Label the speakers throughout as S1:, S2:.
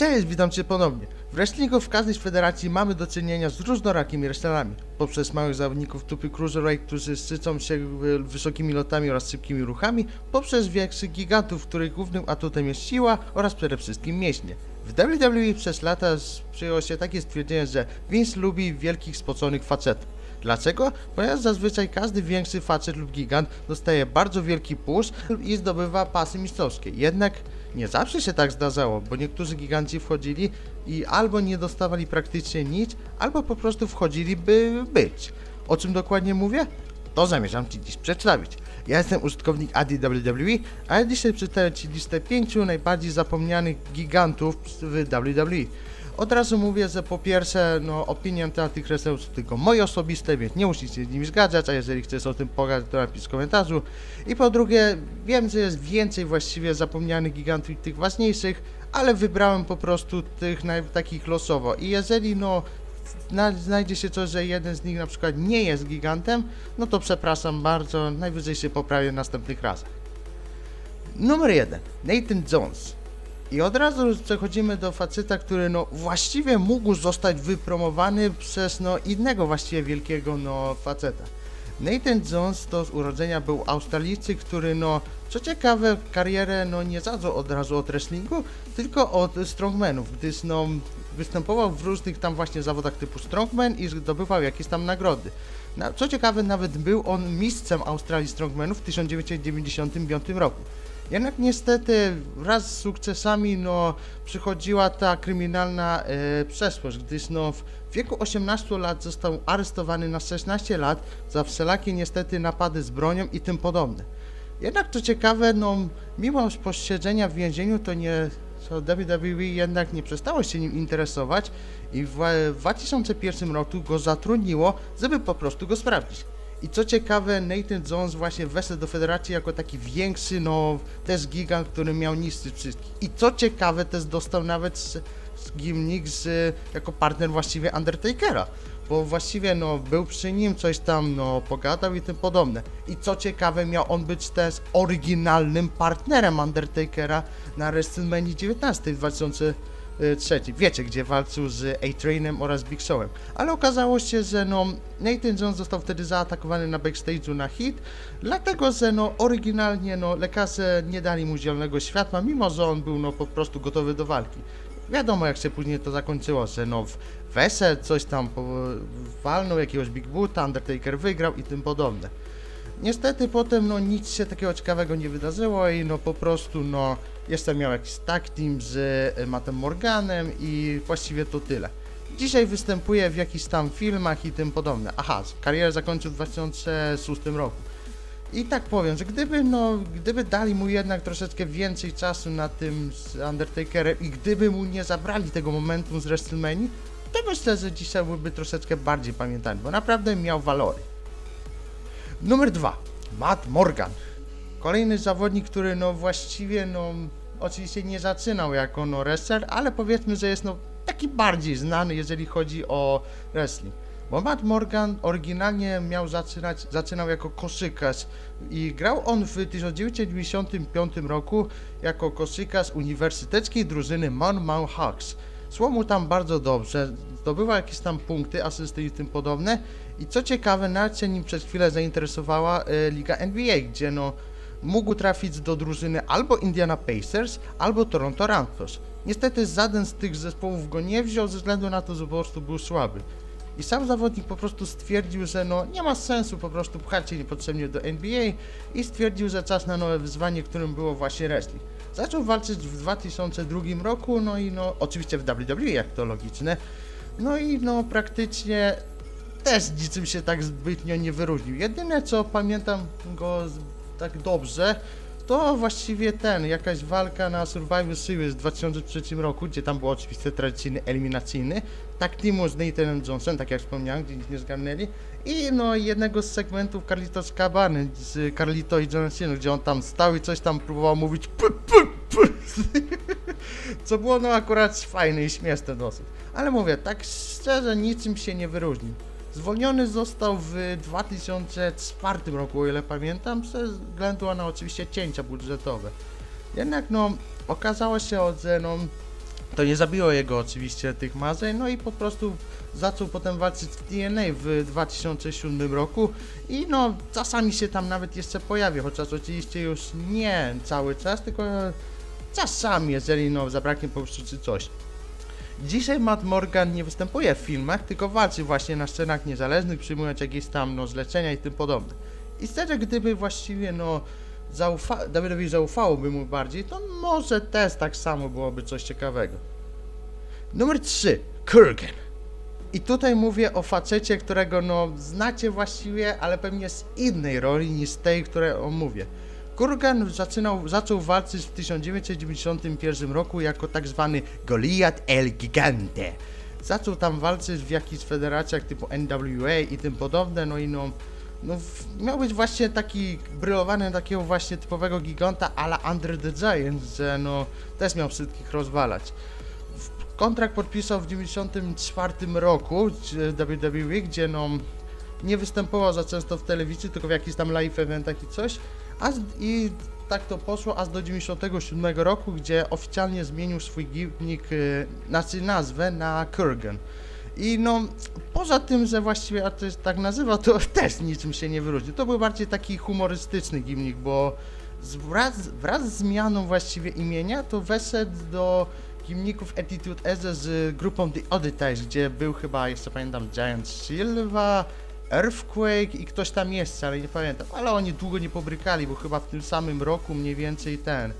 S1: Cześć, witam Cię ponownie. W wrestlingu w każdej z federacji mamy do czynienia z różnorakimi wrestlerami. Poprzez małych zawodników tupy cruiserweight, którzy szczycą się wysokimi lotami oraz szybkimi ruchami, poprzez większych gigantów, których głównym atutem jest siła oraz przede wszystkim mięśnie. W WWE przez lata przyjęło się takie stwierdzenie, że Vince lubi wielkich, spoconych facetów. Dlaczego? Ponieważ zazwyczaj każdy większy facet lub gigant dostaje bardzo wielki push i zdobywa pasy mistrzowskie. Jednak nie zawsze się tak zdarzało, bo niektórzy giganci wchodzili i albo nie dostawali praktycznie nic, albo po prostu wchodzili, by być. O czym dokładnie mówię? To zamierzam Ci dziś przedstawić. Ja jestem użytkownik ADWWE, a ja dzisiaj przedstawię Ci listę pięciu najbardziej zapomnianych gigantów w WWE. Od razu mówię, że po pierwsze, no opinie na temat tych wrestlerów są tylko moje osobiste, więc nie musisz się z nimi zgadzać, a jeżeli chcesz o tym pogadać, to napisz w komentarzu. I po drugie, wiem, że jest więcej właściwie zapomnianych gigantów i tych ważniejszych, ale wybrałem po prostu tych naj, takich losowo. I jeżeli no na, znajdzie się coś, że jeden z nich na przykład nie jest gigantem, no to przepraszam bardzo, najwyżej się poprawię następnych razach. Numer jeden, Nathan Jones. I od razu przechodzimy do faceta, który no właściwie mógł zostać wypromowany przez no innego właściwie wielkiego no faceta. Nathan Jones to z urodzenia był Australijczyk, który no co ciekawe karierę no nie zaczął od razu od wrestlingu, tylko od strongmanów, gdyż no występował w różnych tam właśnie zawodach typu strongman i zdobywał jakieś tam nagrody. Na, co ciekawe nawet był on mistrzem Australii strongmanów w 1995 roku. Jednak niestety wraz z sukcesami no, przychodziła ta kryminalna e, przeszłość, gdyż no, w wieku 18 lat został aresztowany na 16 lat za wszelakie niestety napady z bronią i tym podobne. Jednak co ciekawe, no, mimo posiedzenia w więzieniu to nie to WWE jednak nie przestało się nim interesować i w 2001 roku go zatrudniło, żeby po prostu go sprawdzić. I co ciekawe, Nathan Jones właśnie weszł do federacji jako taki większy, no też gigant, który miał niszczyć wszystkich. I co ciekawe, też dostał nawet z, z gimnik z, jako partner właściwie Undertakera. Bo właściwie no był przy nim, coś tam no pogadał i tym podobne. I co ciekawe, miał on być też oryginalnym partnerem Undertakera na WrestleMania 19 w 2000 y, trzeci. Wiecie, gdzie walczył z A-Trainem oraz Big Showem. Ale okazało się, że no, Nathan Jones został wtedy zaatakowany na backstage'u na hit, dlatego, że no, oryginalnie no, lekarze nie dali mu zielonego światła, mimo że on był no, po prostu gotowy do walki. Wiadomo, jak się później to zakończyło, że no, Wesel coś tam walnął, jakiegoś Big Boota, Undertaker wygrał i tym podobne. Niestety potem no nic się takiego ciekawego nie wydarzyło i no po prostu no jeszcze miał jakiś tag team z e, Mattem Morganem i właściwie to tyle. Dzisiaj występuje w jakichś tam filmach i tym podobne. Aha, karierę zakończył w 2006 roku. I tak powiem, że gdyby no, gdyby dali mu jednak troszeczkę więcej czasu na tym z Undertakerem i gdyby mu nie zabrali tego momentum z WrestleMania, to myślę, że dzisiaj byłby troszeczkę bardziej pamiętany, bo naprawdę miał walory. Numer dwa, Matt Morgan. Kolejny zawodnik, który no właściwie no oczywiście nie zaczynał jako no wrestler, ale powiedzmy, że jest no taki bardziej znany, jeżeli chodzi o wrestling. Bo Matt Morgan oryginalnie miał zaczynać, zaczynał jako koszykarz i grał on w 1995 roku jako koszykarz uniwersyteckiej drużyny Monmouth Hawks. Szło mu tam bardzo dobrze, zdobywał jakieś tam punkty, asysty i tym podobne. I co ciekawe, nawet się nim przez chwilę zainteresowała e, liga NBA, gdzie no mógł trafić do drużyny albo Indiana Pacers, albo Toronto Raptors. Niestety żaden z tych zespołów go nie wziął ze względu na to, że po prostu był słaby. I sam zawodnik po prostu stwierdził, że no nie ma sensu po prostu pchać się niepotrzebnie do NBA i stwierdził, że czas na nowe wyzwanie, którym było właśnie wrestling. Zaczął walczyć w 2002 roku, no i no oczywiście w WWE, jak to logiczne. No i no praktycznie też niczym się tak zbytnio nie wyróżnił. Jedyne co pamiętam go z, tak dobrze, to właściwie ten, jakaś walka na Survivor Series w 2003 roku, gdzie tam był oczywiście tradycyjny eliminacyjny, tak teamu z Nathanem Johnson, tak jak wspomniałem, gdzie nic nie zgarnęli, i no jednego z segmentów Carlitos Cabany z Carlito i Johnsonu, gdzie on tam stał i coś tam próbował mówić p, p, p. co było no akurat fajne i śmieszne dosyć. Ale mówię, tak szczerze niczym się nie wyróżnił. Zwolniony został w 2004 roku, o ile pamiętam, ze względu na oczywiście cięcia budżetowe. Jednak no, okazało się, że no, To nie zabiło jego oczywiście tych marzeń, no i po prostu zaczął potem walczyć w TNA w 2007 roku i no czasami się tam nawet jeszcze pojawia, chociaż oczywiście już nie cały czas, tylko czasami, jeżeli no zabraknie po prostu czy coś. Dzisiaj Matt Morgan nie występuje w filmach, tylko walczy właśnie na scenach niezależnych, przyjmując jakieś tam no, zlecenia i tym podobne. I szczerze, gdyby właściwie no zaufa- WWE zaufałoby mu bardziej, to może też tak samo byłoby coś ciekawego. Numer 3. Kurgan. I tutaj mówię o facecie, którego no znacie właściwie, ale pewnie z innej roli niż tej, której omówię. Kurgan zaczynał, zaczął walczyć w 1991 roku jako tak zwany Goliath El Gigante. Zaczął tam walczyć w jakichś federacjach typu NWA i tym podobne, no i no, no w- miał być właśnie taki brylowany takiego właśnie typowego giganta ala Under the Giant, że no też miał wszystkich rozwalać. W- Kontrakt podpisał w 1994 roku z WWE, gdzie no nie występował za często w telewizji, tylko w jakichś tam live eventach i coś. A z, I tak to poszło aż do 97 roku, gdzie oficjalnie zmienił swój gimmick, y, znaczy nazwę na Kurgan. I no, poza tym, że właściwie a to jest tak nazywa, to też niczym się nie wyróżnił. To był bardziej taki humorystyczny gimmick, bo wraz, wraz z zmianą właściwie imienia, to weszedł do gimników Attitude Era z grupą The Oddities, gdzie był chyba, jeszcze pamiętam, Giant Silva, Earthquake i ktoś tam jeszcze, ale nie pamiętam. Ale oni długo nie pobrykali, bo chyba w tym samym roku mniej więcej ten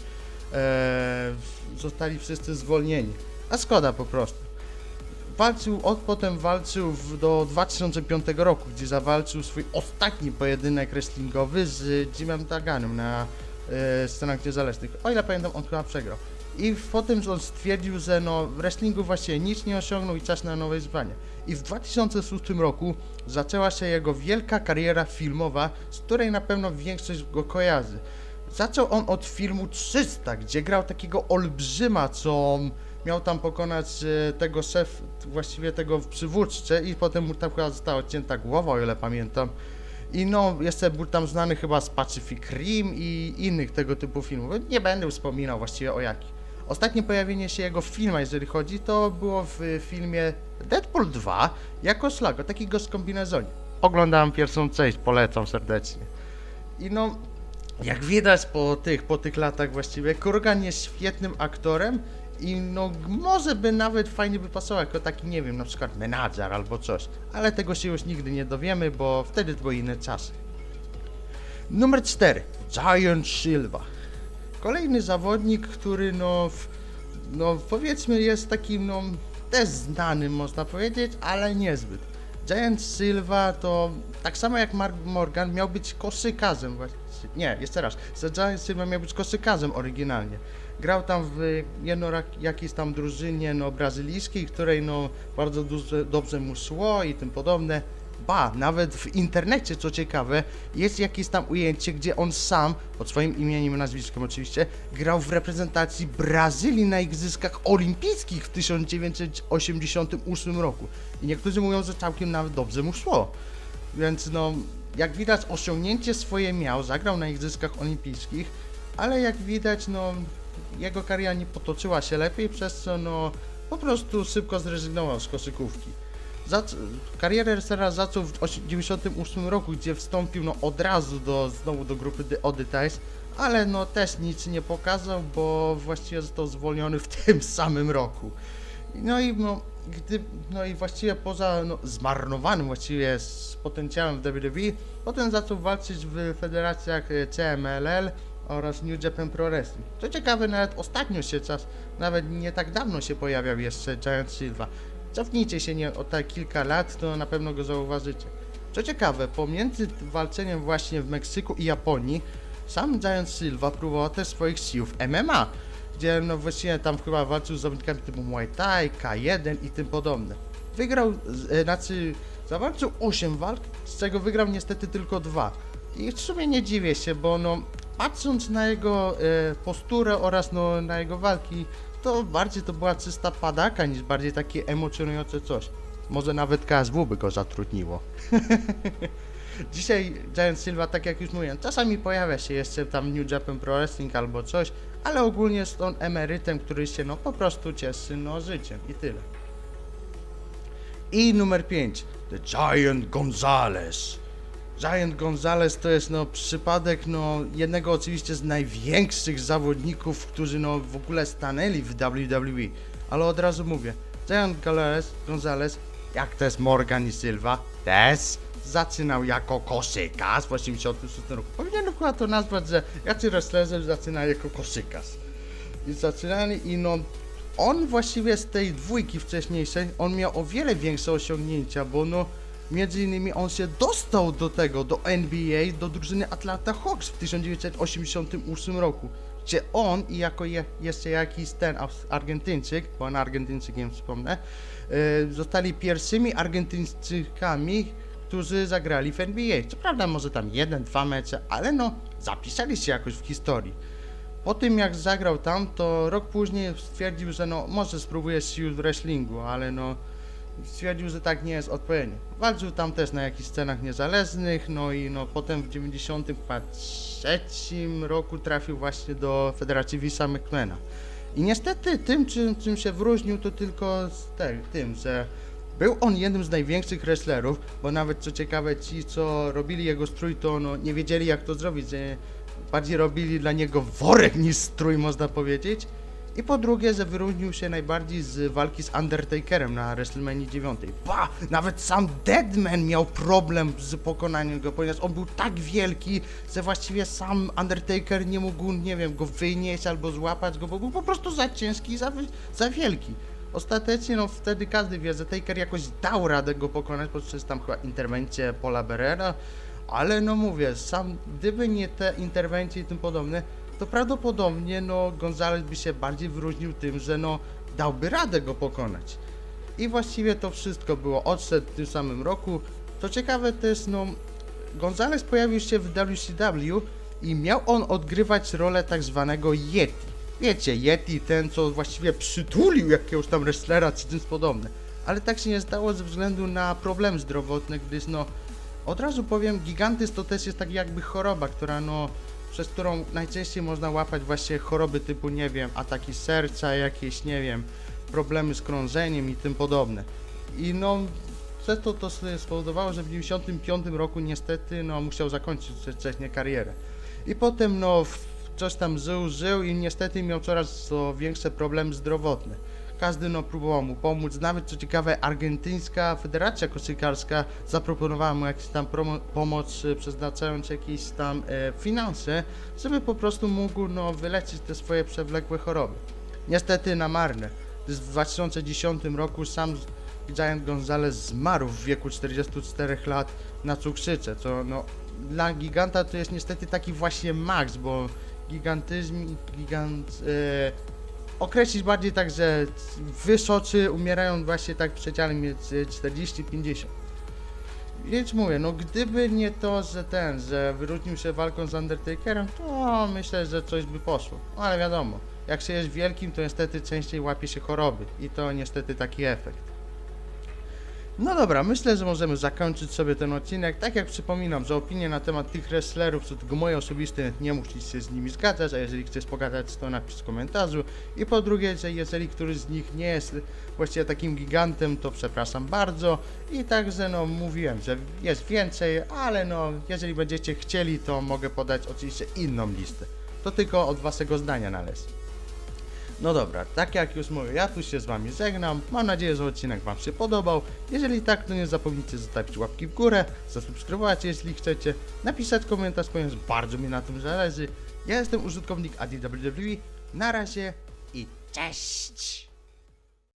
S1: e, zostali wszyscy zwolnieni. A szkoda po prostu. Walczył, od potem walczył w, do 2005 roku, gdzie zawalczył swój ostatni pojedynek wrestlingowy z Jimem Daganem na e, scenach niezależnych. O ile pamiętam, on chyba przegrał. I potem on stwierdził, że no, w wrestlingu właściwie nic nie osiągnął i czas na nowe wyzwanie. I w 2006 roku zaczęła się jego wielka kariera filmowa, z której na pewno większość go kojarzy. Zaczął on od filmu 300, gdzie grał takiego olbrzyma, co miał tam pokonać e, tego szef, właściwie tego przywódcę i potem mu tam została odcięta głowa, o ile pamiętam. I no, jeszcze był tam znany chyba z Pacific Rim i innych tego typu filmów. Nie będę wspominał właściwie o jakich. Ostatnie pojawienie się jego w filmach, jeżeli chodzi, to było w filmie Deadpool 2 jako Slago, taki go z kombinezonie. Oglądałem pierwszą część, polecam serdecznie. I no, jak widać po tych, po tych latach właściwie, Kurgan jest świetnym aktorem i no może by nawet fajnie by pasował jako taki, nie wiem, na przykład menadżer albo coś, ale tego się już nigdy nie dowiemy, bo wtedy to były inne czasy. Numer 4. Giant Silva. Kolejny zawodnik, który no, w, no powiedzmy jest takim no też znanym można powiedzieć, ale niezbyt. Giant Silva to tak samo jak Mark Morgan miał być koszykarzem właśnie. Nie, jeszcze raz. Giant Silva miał być koszykarzem oryginalnie. Grał tam w jedno jakiejś tam drużynie no, brazylijskiej, której no bardzo duże, dobrze mu szło i tym podobne. Ba, nawet w internecie, co ciekawe, jest jakieś tam ujęcie, gdzie on sam, pod swoim imieniem i nazwiskiem oczywiście, grał w reprezentacji Brazylii na Igrzyskach Olimpijskich w 1988 roku. I niektórzy mówią, że całkiem nawet dobrze mu szło. Więc no, jak widać, osiągnięcie swoje miał, zagrał na Igrzyskach Olimpijskich, ale jak widać, no, jego kariera nie potoczyła się lepiej, przez co no, po prostu szybko zrezygnował z koszykówki. Karierę wrestlera zaczął w 1998 roku, gdzie wstąpił no, od razu do, znowu do grupy The Oddities, ale no też nic nie pokazał, bo właściwie został zwolniony w tym samym roku. No i no, gdy, no i właściwie poza no, zmarnowanym właściwie z potencjałem w WWE, potem zaczął walczyć w federacjach e, CMLL oraz New Japan Pro Wrestling. Co ciekawe, nawet ostatnio się czas, nawet nie tak dawno się pojawiał jeszcze Giant Silva. Cofnijcie się nie o tak kilka lat, to na pewno go zauważycie. Co ciekawe, pomiędzy walczeniem właśnie w Meksyku i Japonii, sam Giant Silva próbował też swoich sił w MMA, gdzie no właściwie tam chyba walczył z zawodnikami typu Muay Thai, K1 i tym podobne. Wygrał, e, znaczy zawalczył 8 walk, z czego wygrał niestety tylko dwa. I w sumie nie dziwię się, bo no patrząc na jego e, posturę oraz no, na jego walki, to bardziej to była czysta padaka niż bardziej takie emocjonujące coś. Może nawet KSW by go zatrudniło. Dzisiaj Giant Silva, tak jak już mówiłem, czasami pojawia się jeszcze tam New Japan Pro Wrestling albo coś, ale ogólnie jest on emerytem, który się no po prostu cieszy no życiem i tyle. I numer 5. The Giant Gonzalez. Giant Gonzalez to jest no przypadek no jednego oczywiście z największych zawodników, którzy no w ogóle stanęli w WWE. Ale od razu mówię, Giant Gonzalez, Gonzalez jak jest Morgan i Silva, też zaczynał jako koszykarz w 86 roku. Powinienem chyba to nazwać, że jacy wrestlerzy zaczynają jako koszykarz. I zaczynali i no on właściwie z tej dwójki wcześniejszej, on miał o wiele większe osiągnięcia, bo no między innymi on się dostał do tego, do NBA, do drużyny Atlanta Hawks w 1988 roku, gdzie on i jako je, jeszcze jakiś ten Argentyńczyk, bo on Argentyńczykiem wspomnę, e, zostali pierwszymi Argentyńczykami, którzy zagrali w NBA. Co prawda może tam jeden, dwa mecze, ale no zapisali się jakoś w historii. Po tym jak zagrał tam, to rok później stwierdził, że no może spróbuje sił w wrestlingu, ale no stwierdził, że tak nie jest odpowiednio. Walczył tam też na jakichś scenach niezależnych, no i no potem w 93 roku trafił właśnie do Federacji Visa McMahona. I niestety tym, czym, czym się wyróżnił, to tylko z te, tym, że był on jednym z największych wrestlerów, bo nawet co ciekawe, ci co robili jego strój, to no, nie wiedzieli jak to zrobić, bardziej robili dla niego worek niż strój, można powiedzieć. I po drugie, że wyróżnił się najbardziej z walki z Undertakerem na WrestleMania 9. Ba! Nawet sam Deadman miał problem z pokonaniem go, ponieważ on był tak wielki, że właściwie sam Undertaker nie mógł, nie wiem, go wynieść albo złapać go, bo był po prostu za ciężki i za, za wielki. Ostatecznie, no wtedy każdy wie, że Taker jakoś dał radę go pokonać poprzez tam chyba interwencję Paula Berera, ale no mówię, sam, gdyby nie te interwencje i tym podobne, to prawdopodobnie no Gonzalez by się bardziej wyróżnił tym, że no dałby radę go pokonać. I właściwie to wszystko było. Odszedł w tym samym roku. To ciekawe też, no Gonzalez pojawił się w WCW i miał on odgrywać rolę tak zwanego Yeti. Wiecie, Yeti, ten co właściwie przytulił jakiegoś tam wrestlera czy tym podobne. Ale tak się nie stało ze względu na problemy zdrowotne, gdyż no od razu powiem, gigantyzm to też jest tak jakby choroba, która no, przez którą najczęściej można łapać właśnie choroby typu, nie wiem, ataki serca, jakieś, nie wiem, problemy z krążeniem i tym podobne. I no, to to sobie spowodowało, że w 95 roku niestety, no, musiał zakończyć wcześniej karierę. I potem, no, coś tam żył, żył i niestety miał coraz to większe problemy zdrowotne każdy no próbował mu pomóc. Nawet co ciekawe, argentyńska federacja koszykarska zaproponowała mu jakąś tam pomoc, e, przeznaczając jakieś tam e, finanse, żeby po prostu mógł no, wyleczyć te swoje przewlekłe choroby. Niestety na marne. W 2010 roku sam Giant Gonzalez zmarł w wieku 44 lat na cukrzycę, co no dla giganta to jest niestety taki właśnie maks, bo gigantyzm, gigant, e, określić bardziej tak, że wysocy umierają właśnie tak w przedziale między 40 i 50. Więc mówię, no gdyby nie to, że ten, że wyróżnił się walką z Undertakerem, to myślę, że coś by poszło. Ale wiadomo, jak się jest wielkim, to niestety częściej łapie się choroby i to niestety taki efekt. No dobra, myślę, że możemy zakończyć sobie ten odcinek. Tak jak przypominam, że opinie na temat tych wrestlerów są tylko moje osobiste, nie musisz się z nimi zgadzać, a jeżeli chcesz pogadać, to napisz w komentarzu. I po drugie, że jeżeli któryś z nich nie jest właściwie takim gigantem, to przepraszam bardzo. I także, no, mówiłem, że jest więcej, ale no, jeżeli będziecie chcieli, to mogę podać oczywiście inną listę. To tylko od waszego zdania należy. No dobra, tak jak już mówię, ja tu się z wami żegnam. Mam nadzieję, że odcinek wam się podobał. Jeżeli tak, to nie zapomnijcie zostawić łapki w górę, zasubskrybować jeśli chcecie, napisać komentarz, ponieważ bardzo mi na tym zależy. Ja jestem użytkownik ADWW. Na razie i cześć!